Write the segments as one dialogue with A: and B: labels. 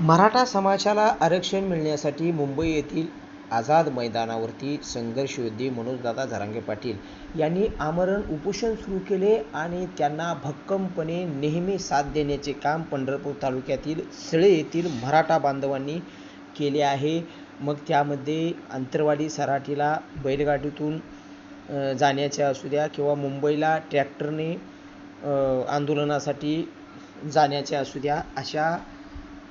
A: मराठा समाजाला आरक्षण मिळण्यासाठी मुंबई येथील आझाद मैदानावरती संघर्षयोद्धे मनोजदादा झरांगे पाटील यांनी आमरण उपोषण सुरू केले आणि त्यांना भक्कमपणे नेहमी साथ देण्याचे काम पंढरपूर तालुक्यातील सळे येथील मराठा बांधवांनी केले आहे. मग त्यामध्ये अंतरवाडी सराटीला बैलगाडीतून जाण्याच्या असू द्या किंवा मुंबईला ट्रॅक्टरने आंदोलनासाठी जाण्याच्या असू द्या अशा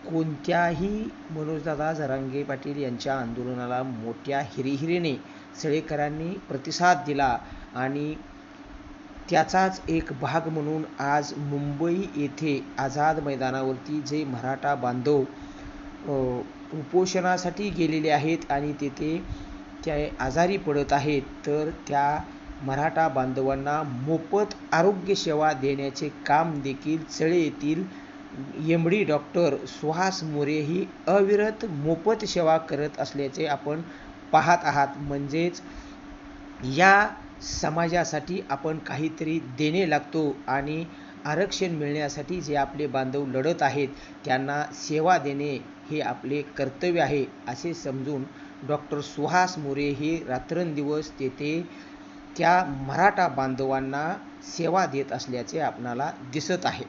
A: कोणत्याही मनोजदादा जरांगे पाटील यांच्या आंदोलनाला मोठ्या हिरिहिरीने सळेकरांनी प्रतिसाद दिला आणि त्याचाच एक भाग म्हणून आज मुंबई येथे आझाद मैदानावरती जे मराठा बांधव उपोषणासाठी गेलेले आहेत आणि तेथे त्या आजारी पडत आहेत तर त्या मराठा बांधवांना मोफत आरोग्यसेवा देण्याचे काम देखील चळे येथील एमडी डॉक्टर सुहास मोरे ही अविरत मोफत सेवा करत असल्याचे आपण पाहत आहात. म्हणजेच या समाजासाठी आपण काहीतरी देणे लागतो आणि आरक्षण मिळण्यासाठी जे आपले बांधव लढत आहेत त्यांना सेवा देणे हे आपले कर्तव्य आहे असे समजून डॉक्टर सुहास मोरे हे रात्रंदिवस तेथे त्या मराठा बांधवांना सेवा देत असल्याचे आपणाला दिसत आहे.